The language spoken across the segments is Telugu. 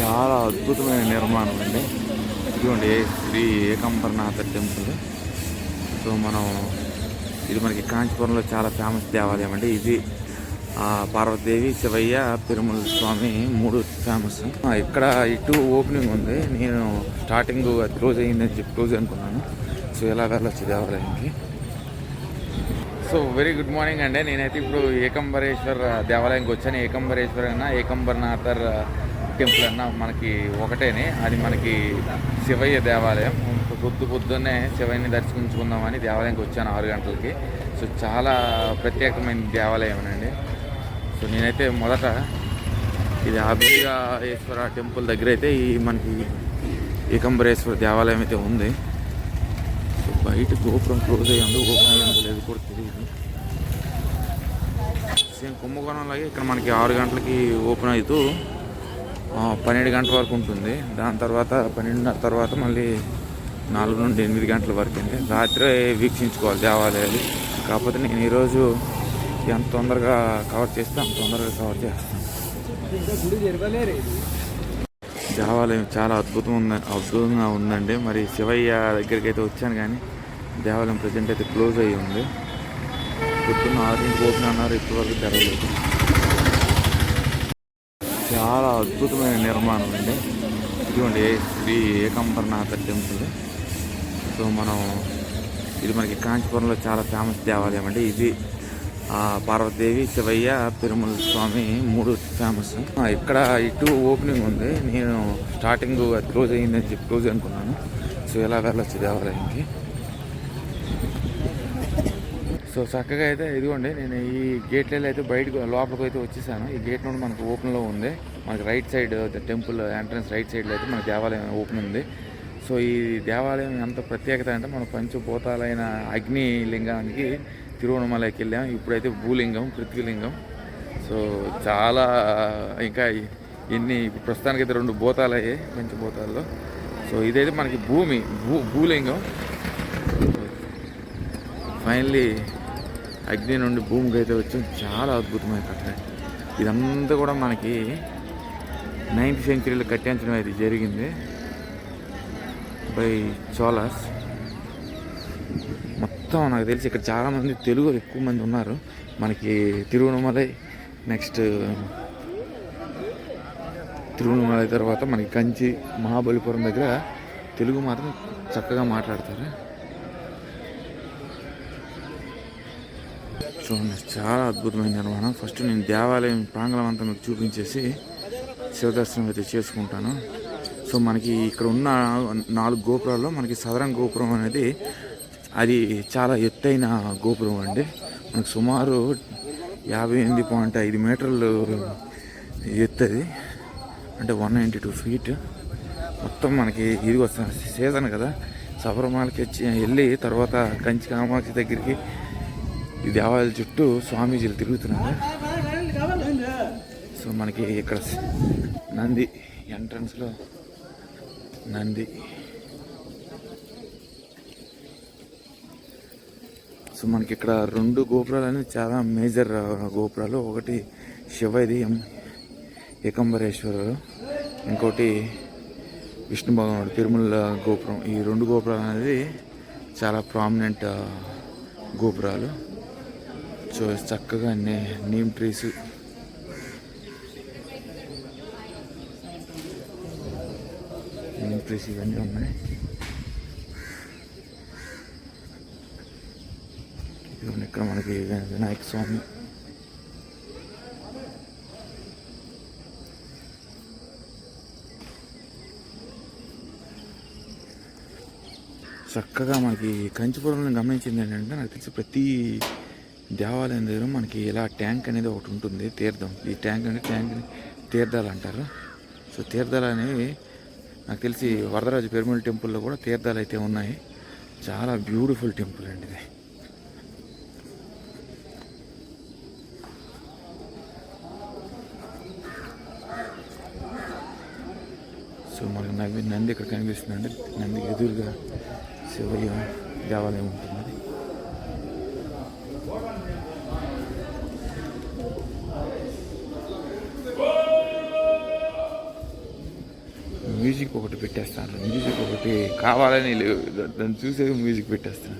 చాలా అద్భుతమైన నిర్మాణం అండి. ఇదిగోండి శ్రీ ఏకంబరనాథ టెంపుల్. సో మనం ఇది మనకి కాంచీపురంలో చాలా ఫేమస్ దేవాలయం అండి. ఇది ఆ, పార్వతీదేవి శివయ్య పెరుమల స్వామి మూడు ఫేమస్. ఇక్కడ ఇటు ఓపెనింగ్ ఉంది. నేను స్టార్టింగ్ అది క్లోజ్ అయ్యిందని చెప్పి క్లోజ్ అనుకున్నాను. సో ఎలా వెళ్ళొచ్చు దేవాలయానికి? సో వెరీ గుడ్ మార్నింగ్ అండి. నేనైతే ఇప్పుడు ఏకంబరేశ్వర్ దేవాలయంకి వచ్చాను. ఏకంబరేశ్వర్ అన్న ఏకంబరనాథర్ టెంపుల్ అన్న మనకి ఒకటేనే. అది మనకి శివయ్య దేవాలయం. పొద్దు పొద్దున్నే శివయ్యని దర్శించుకుందామని దేవాలయంకి వచ్చాను ఆరు గంటలకి. సో చాలా ప్రత్యేకమైన దేవాలయం అండి సో నేనైతే మొదట ఇది అభిగాయేశ్వర టెంపుల్ దగ్గర అయితే ఈ మనకి ఏకంబరేశ్వర దేవాలయం అయితే ఉంది. సో బయట గోపురం క్లోజ్ అయ్యి ఉంది ఓపెన్ లేదు కూడా తెలియదు సేమ్ కుంభకోణం లాగే ఇక్కడ మనకి ఆరు గంటలకి ఓపెన్ అవుతూ పన్నెండు గంటల వరకు ఉంటుంది. దాని తర్వాత పన్నెండున్నర తర్వాత మళ్ళీ నాలుగు నుండి ఎనిమిది గంటల వరకు అండి రాత్రి వీక్షించుకోవాలి దేవాలయాలు. కాకపోతే నేను ఈరోజు ఎంత తొందరగా కవర్ చేస్తే అంత తొందరగా కవర్ చేస్తాను. దేవాలయం చాలా అద్భుతం ఉంది అద్భుతంగా ఉందండి. మరి శివయ్య దగ్గరికి అయితే వచ్చాను కానీ దేవాలయం ప్రజెంట్ అయితే క్లోజ్ అయ్యి ఉంది. పొద్దున్న ఆరింటికి ఓపెన్ అన్నారు. ఇప్పటివరకు తెరవలేదు. చాలా అద్భుతమైన నిర్మాణం అండి. ఇదిగోండి శ్రీ ఏకంబరనాథ టెంపుల్. సో మనం ఇది మనకి కాంచీపురంలో చాలా ఫేమస్ దేవాలయం అండి. ఇది ఆ, పార్వతీదేవి శివయ్య పెరుమల స్వామి మూడు ఫేమస్. ఇక్కడ ఇటు ఓపెనింగ్ ఉంది. నేను స్టార్టింగ్ అది క్లోజ్ అయ్యిందని చెప్పి క్లోజ్ అనుకున్నాను. సో ఎలా వెళ్ళొచ్చు దేవాలయానికి? సో చక్కగా అయితే ఇదిగోండి నేను ఈ గేట్లలో అయితే బయటకు లోపలికి అయితే వచ్చేసాను. ఈ గేట్ నుండి మనకు ఓపెన్లో ఉంది. మనకి right side temple entrance right సైడ్లో అయితే మన దేవాలయం ఓపెన్ ఉంది. సో ఈ దేవాలయం ఎంత ప్రత్యేకత అంటే మన పంచభూతాలైన అగ్ని లింగానికి తిరువణమలకి వెళ్ళాం. ఇప్పుడైతే భూలింగం పృథ్వీలింగం సో చాలా ఇంకా ఎన్ని ఇప్పుడు అయితే రెండు భూతాలు అయ్యాయి పంచభూతాల్లో. సో ఇదైతే మనకి భూమి భూ భూలింగం. ఫైనలీ అగ్ని నుండి భూమికి అయితే వచ్చింది. చాలా అద్భుతమైన కట్టడం ఇదంతా కూడా మనకి నైన్త్ సెంచరీలో కట్టించడం అయితే జరిగింది బై చోలాస్. మొత్తం నాకు తెలిసి ఇక్కడ చాలామంది తెలుగు ఎక్కువ మంది ఉన్నారు. మనకి తిరువణమలై నెక్స్ట్ తిరువణమలై తర్వాత మనకి కంచి మహాబలిపురం దగ్గర తెలుగు మాత్రం చక్కగా మాట్లాడతారు. చూడండి చాలా అద్భుతమైన నిర్మాణం ఫస్ట్ నేను దేవాలయం ప్రాంగణం అంతా మీకు చూపించేసి శివదర్శనం అయితే చేసుకుంటాను. సో మనకి ఇక్కడ ఉన్న నాలుగు గోపురాల్లో మనకి సదరం గోపురం అనేది అది చాలా ఎత్తైన గోపురం అండి. మనకు సుమారు యాభై ఎనిమిది పాయింట్ ఐదు మీటర్లు ఎత్తది. అంటే వన్ నైంటీ టూ ఫీట్. మొత్తం మనకి ఇది వస్తుంది సీజన్ కదా. శబరిమలకి వచ్చి వెళ్ళి తర్వాత కంచి కామాక్షి దగ్గరికి ఈ దేవాలయ చుట్టూ స్వామీజీలు తిరుగుతున్నారు. సో మనకి ఇక్కడ నంది ఎంట్రన్స్లో నంది. సో మనకి ఇక్కడ రెండు గోపురాలు అనేది చాలా మేజర్ గోపురాలు. ఒకటి శివది ఎం- ఇంకోటి విష్ణు భగవానుడు. తిరుమల గోపురం. ఈ రెండు గోపురాలు అనేది చాలా ప్రామినెంట్ గోపురాలు. సో చక్కగా నే నీమ్ ట్రీస్ నీమ్ ట్రీస్ ఇవన్నీ ఉన్నాయి. ఇక్కడ మనకి వినాయక స్వామి. చక్కగా మనకి కంచిపురంలో గమనించింది ఏంటంటే నాకు తెలిసి ప్రతి దేవాలయం దగ్గర మనకి ఇలా ట్యాంక్ అనేది ఒకటి ఉంటుంది తీర్థం. ఈ ట్యాంక్ అనేది ట్యాంక్ తీర్థాలు అంటారు. సో తీర్థాలు అనేవి నాకు తెలిసి వరదరాజు పెరుమల టెంపుల్లో కూడా తీర్థాలు అయితే ఉన్నాయి. చాలా బ్యూటిఫుల్ టెంపుల్ అండి ఇది. సో మనకి నవి నంది ఇక్కడ కనిపిస్తుందండి. నంది ఎదురుగా శివయ్య దేవాలయం ఉంటుంది. మ్యూజిక్ ఒకటి పెట్టేస్తాను. మ్యూజిక్ ఒకటి కావాలని లేవు దాన్ని చూసే మ్యూజిక్ పెట్టేస్తాను.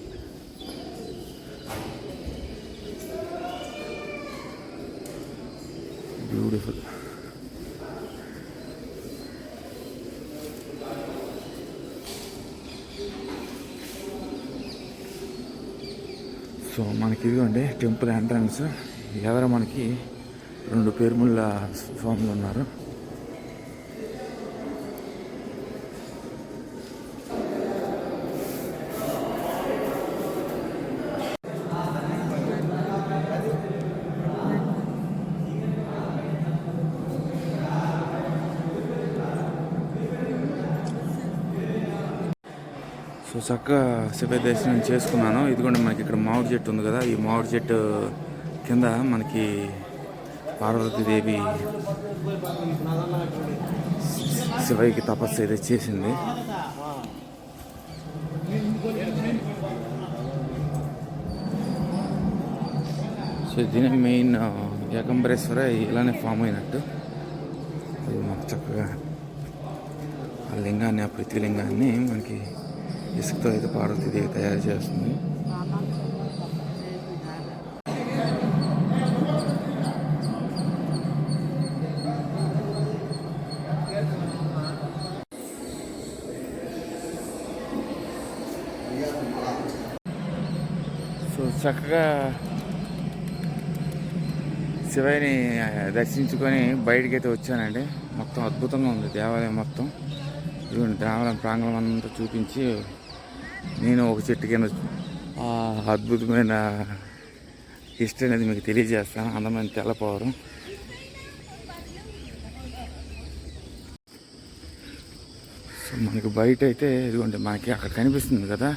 బ్యూటిఫుల్ సో మనకి ఇదిగోండి టెంపుల్ ఎంట్రన్స్. ఎదర మనకి రెండు పేరుముళ్ళ స్వాములు ఉన్నారు. సో చక్కగా శివ దర్శనం చేసుకున్నాను. ఇదిగోండి మనకి ఇక్కడ మామిడి చెట్టు ఉంది కదా ఈ మామిడి చెట్టు కింద మనకి పార్వతీదేవి శివయ్యకి తపస్సు అయితే చేసింది. సో దీని మెయిన్ ఏకంబరేశ్వర ఇలానే ఫామ్ అయినట్టు. అది మాకు చక్కగా ఆ లింగాన్ని ఆ ప్రతి లింగాన్ని మనకి ఇసుకతో అయితే పార్వతీదేవి తయారు చేస్తుంది. సో చక్కగా శివయ్యని దర్శించుకొని బయటకైతే వచ్చానండి. మొత్తం అద్భుతంగా ఉంది దేవాలయం మొత్తం. ఇదిగోండి దేవాలయం ప్రాంగణం అంతా చూపించి నేను ఒక చెట్టు కింద అద్భుతమైన హిస్టరీ అనేది మీకు తెలియజేస్తాను. అందమైన తెల్లపోవరం సో మనకి బయట అయితే ఇదిగోండి మనకి అక్కడ కనిపిస్తుంది కదా.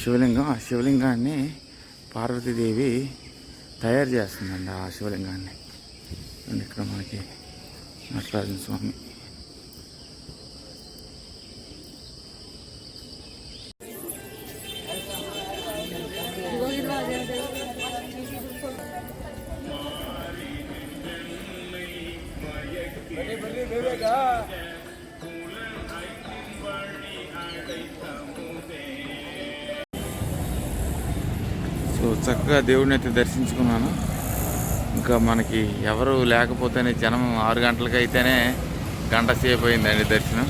శివలింగం. ఆ శివలింగాన్ని పార్వతీదేవి తయారు చేస్తుందండి ఆ శివలింగాన్ని. ఇక్కడ మనకి నటరాజన స్వామి. సో చక్కగా దేవుడిని అయితే దర్శించుకున్నాను. ఇంకా మనకి ఎవరు లేకపోతేనే జనం ఆరు గంటలకు అయితేనే గంట సేపు అయిందండి దర్శనం.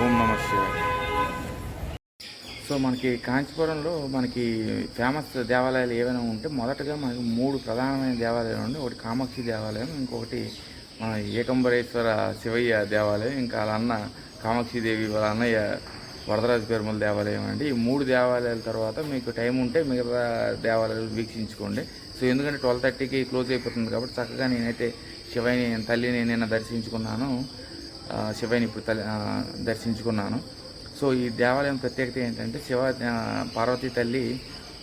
ఓం నమ సో మనకి కాంచీపురంలో మనకి ఫేమస్ దేవాలయాలు ఏవైనా ఉంటే మొదటగా మనకి మూడు ప్రధానమైన దేవాలయాలు ఉండి ఒకటి కామాక్షి దేవాలయం ఇంకొకటి మన ఏకంబరేశ్వర శివయ్య దేవాలయం ఇంకా వాళ్ళ అన్న కామాక్షి దేవి వాళ్ళ అన్నయ్య వరదరాజు పెరుమల దేవాలయం అండి. ఈ మూడు దేవాలయాల తర్వాత మీకు టైం ఉంటే మిగతా దేవాలయాలు వీక్షించుకోండి. సో ఎందుకంటే ట్వెల్వ్ థర్టీకి క్లోజ్ అయిపోతుంది కాబట్టి చక్కగా నేనైతే శివని తల్లిని నిన్న దర్శించుకున్నాను. ఆ, శివయ్యని ఇప్పుడు తల్లి దర్శించుకున్నాను. సో ఈ దేవాలయం ప్రత్యేకత ఏంటంటే శివ పార్వతీ తల్లి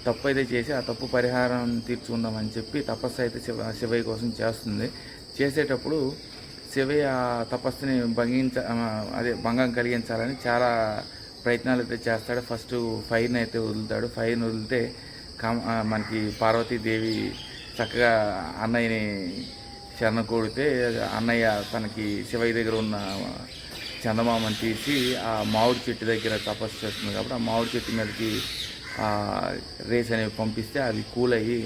తప్పు అయితే చేసి ఆ తప్పు పరిహారం తీర్చుకుందామని చెప్పి తపస్సు అయితే శివ శివయ్య కోసం చేస్తుంది. చేసేటప్పుడు శివయ్య ఆ తపస్సుని భంగించ అదే భంగం కలిగించాలని చాలా ప్రయత్నాలు అయితే చేస్తాడు. ఫస్ట్ ఫైర్ని అయితే వదులుతాడు. ఫైర్ని వదిలితే మనకి పార్వతీదేవి చక్కగా అన్నయ్యని శరణ కోడితే అన్నయ్య తనకి శివయ్య దగ్గర ఉన్న చందమామని తీసి ఆ మామిడి చెట్టు దగ్గర తపస్సు చేస్తుంది కాబట్టి ఆ మామిడి చెట్టు మీదకి రేస్ అనేవి పంపిస్తే అది కూల్ అయ్యి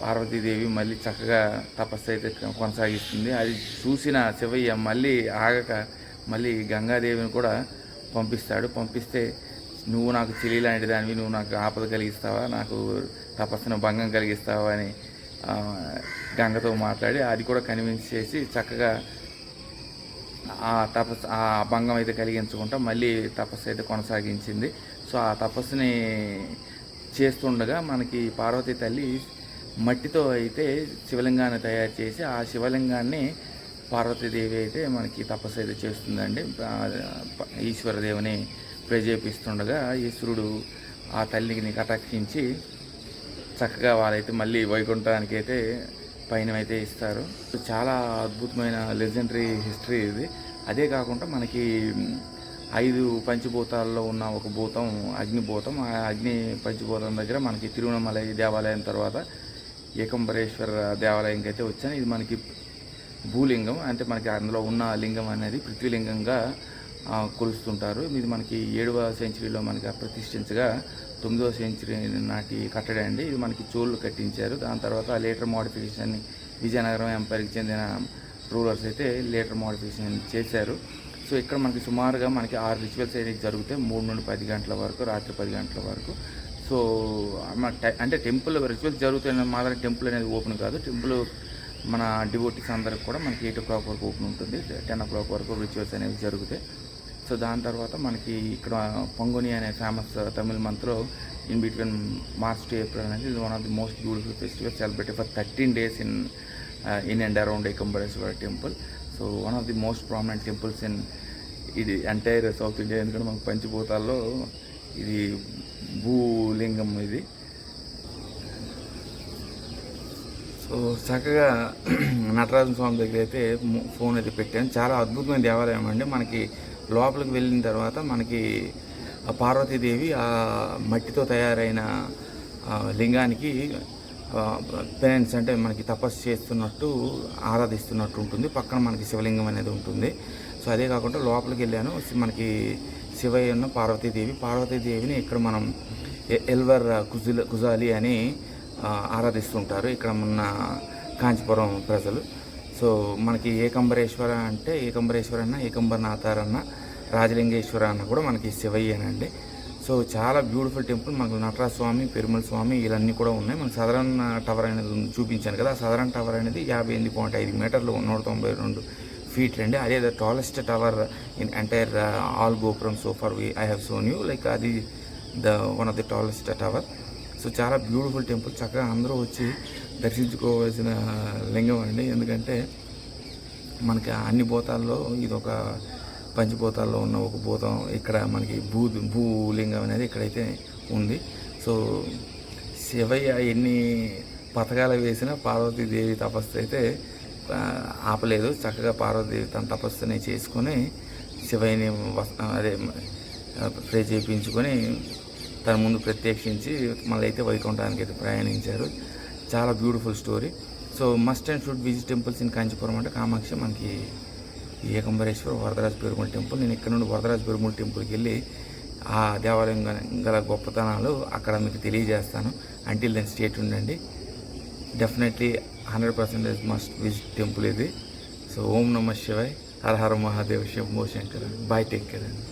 పార్వతీదేవి మళ్ళీ చక్కగా తపస్సు అయితే కొనసాగిస్తుంది. అది చూసిన శివయ్య మళ్ళీ ఆగక మళ్ళీ గంగాదేవిని కూడా పంపిస్తాడు. పంపిస్తే నువ్వు నాకు చెలి లాంటి దానివి నువ్వు నాకు ఆపద కలిగిస్తావా నాకు తపస్సును భంగం కలిగిస్తావా అని గంగతో మాట్లాడి అది కూడా కన్విన్స్ చేసి చక్కగా ఆ తపస్సు ఆ భంగం అయితే కలిగించుకుంటా. మళ్ళీ తపస్సు అయితే కొనసాగించింది. సో ఆ తపస్సుని చేస్తుండగా మనకి పార్వతీ తల్లి మట్టితో అయితే శివలింగాన్ని తయారు చేసి ఆ శివలింగాన్ని పార్వతీదేవి అయితే మనకి తపస్సు అయితే చేస్తుందండి. ఈశ్వరదేవుని ప్రజేపిస్తుండగా ఈశ్వరుడు ఆ తల్లిని కటాక్షించి చక్కగా వాళ్ళైతే మళ్ళీ వైకుంఠానికి అయితే పైన అయితే ఇస్తారు. చాలా అద్భుతమైన లెజెండరీ హిస్టరీ ఇది. అదే కాకుండా మనకి ఐదు పంచభూతాల్లో ఉన్న ఒక భూతం అగ్నిభూతం. ఆ అగ్ని పంచభూతం దగ్గర మనకి తిరువణమలై దేవాలయం తర్వాత ఏకంబరేశ్వర దేవాలయంకి అయితే వచ్చాను. ఇది మనకి భూలింగం అంటే మనకి అందులో ఉన్న లింగం అనేది పృథ్వీలింగంగా కొలుస్తుంటారు. ఇది మనకి ఏడవ సెంచరీలో మనకి ప్రతిష్ఠించగా తొమ్మిదవ సెంచరీ నాటి కట్టడం అండి. ఇది మనకి చోళ్ళు కట్టించారు. దాని తర్వాత లేటర్ మోడిఫికేషన్ విజయనగరం ఎంపైర్కి చెందిన రూలర్స్ అయితే లేటర్ మోడిఫికేషన్ చేశారు. సో ఇక్కడ మనకి సుమారుగా మనకి ఆరు రిచువల్స్ అయితే జరుగుతాయి మూడు నుండి పది గంటల వరకు రాత్రి పది గంటల వరకు. సో అంటే టెంపుల్ రిచువల్స్ జరుగుతున్న మాత్రం టెంపుల్ అనేది ఓపెన్ కాదు. టెంపుల్ మన డివోటీస్ అందరికి కూడా మనకి ఎయిట్ ఓ క్లాక్ వరకు ఓపెన్ ఉంటుంది. టెన్ ఓ క్లాక్ వరకు రిచువల్స్ అనేవి జరుగుతాయి. సో దాని తర్వాత మనకి ఇక్కడ పొంగుని అనే ఫేమస్ తమిళ మంత్లో in between March to April అనేది one of the most beautiful festival celebrated for thirteen days in in and around Ekambareswara temple so one of the most prominent temples in ఇది ఎంటైర్ సౌత్ ఇండియా ఎందుకంటే మనకు పంచిపోతాల్లో ఇది భూలింగం ఇది. సో చక్కగా నటరాజన స్వామి దగ్గర అయితే ఫోన్ అయితే పెట్టాను. చాలా అద్భుతమైన దేవాలయం అండి. మనకి లోపలికి వెళ్ళిన తర్వాత మనకి పార్వతీదేవి ఆ మట్టితో తయారైన లింగానికి పేరెంట్స్ అంటే మనకి తపస్సు చేస్తున్నట్టు ఆరాధిస్తున్నట్టు ఉంటుంది. పక్కన మనకి శివలింగం అనేది ఉంటుంది. సో అదే కాకుండా లోపలికి వెళ్ళాను. మనకి శివయ్య ఉన్న పార్వతీదేవి. పార్వతీదేవిని ఇక్కడ మనం ఎల్వర్ కుజుల కుజాలి అని ఆరాధిస్తుంటారు. ఇక్కడ ఉన్న కాంచీపురం ప్రజలు. సో మనకి ఏకంబరేశ్వర అంటే ఏకంబరేశ్వర అన్న ఏకంబరనాథార్ అన్న రాజలింగేశ్వర అన్న కూడా మనకి శివయ్యేనండి. సో చాలా బ్యూటిఫుల్ టెంపుల్. మనకు నటరాజ స్వామి పెరుమల స్వామి ఇవన్నీ కూడా ఉన్నాయి. మనకి సదరన్ టవర్ అనేది చూపించాను కదా సదరన్ టవర్ అనేది యాభై ఎనిమిది పాయింట్ ఐదు మీటర్లు నూట తొంభై రెండు ఫీట్ అండి. అదే the tallest tower in entire all gopuram so for we I have shown you. Like అది the one of the tallest tower. So చాలా బ్యూటిఫుల్ టెంపుల్ చక్కగా అందరూ వచ్చి దర్శించుకోవాల్సిన లింగం అండి. ఎందుకంటే మనకి అన్ని భూతాల్లో ఇది ఒక పంచభూతాల్లో ఉన్న ఒక భూతం. ఇక్కడ మనకి భూ భూలింగం అనేది ఇక్కడైతే ఉంది. సో శివయ్య ఎన్ని పథకాలు వేసినా పార్వతీదేవి తపస్సు అయితే ఆపలేదు. చక్కగా పార్వతీదేవి తన తపస్సుని చేసుకొని శివయ్యని అదే ప్రే చేయించుకొని తన ముందు ప్రత్యక్షించి మళ్ళీ అయితే వైకుంఠానికి అయితే ప్రయాణించారు. చాలా beautiful story so must and should visit temples in Kanchipuram అంటే కామాక్షి మనకి ఏకంబరేశ్వర వరదరాజ పెరుమల టెంపుల్. నేను ఇక్కడ నుండి వరదరాజ పెరుమల టెంపుల్కి వెళ్ళి ఆ దేవాలయం గల- గల గొప్పతనాలు అక్కడ మీకు తెలియజేస్తాను. అంటిల్ దెన్ స్టేట్ ఉండండి definitely hundred percentage must visit temple ఇది. So Om Namah Shivay. Hara Hara Mahadev Shambho Shankar bye take care అండి.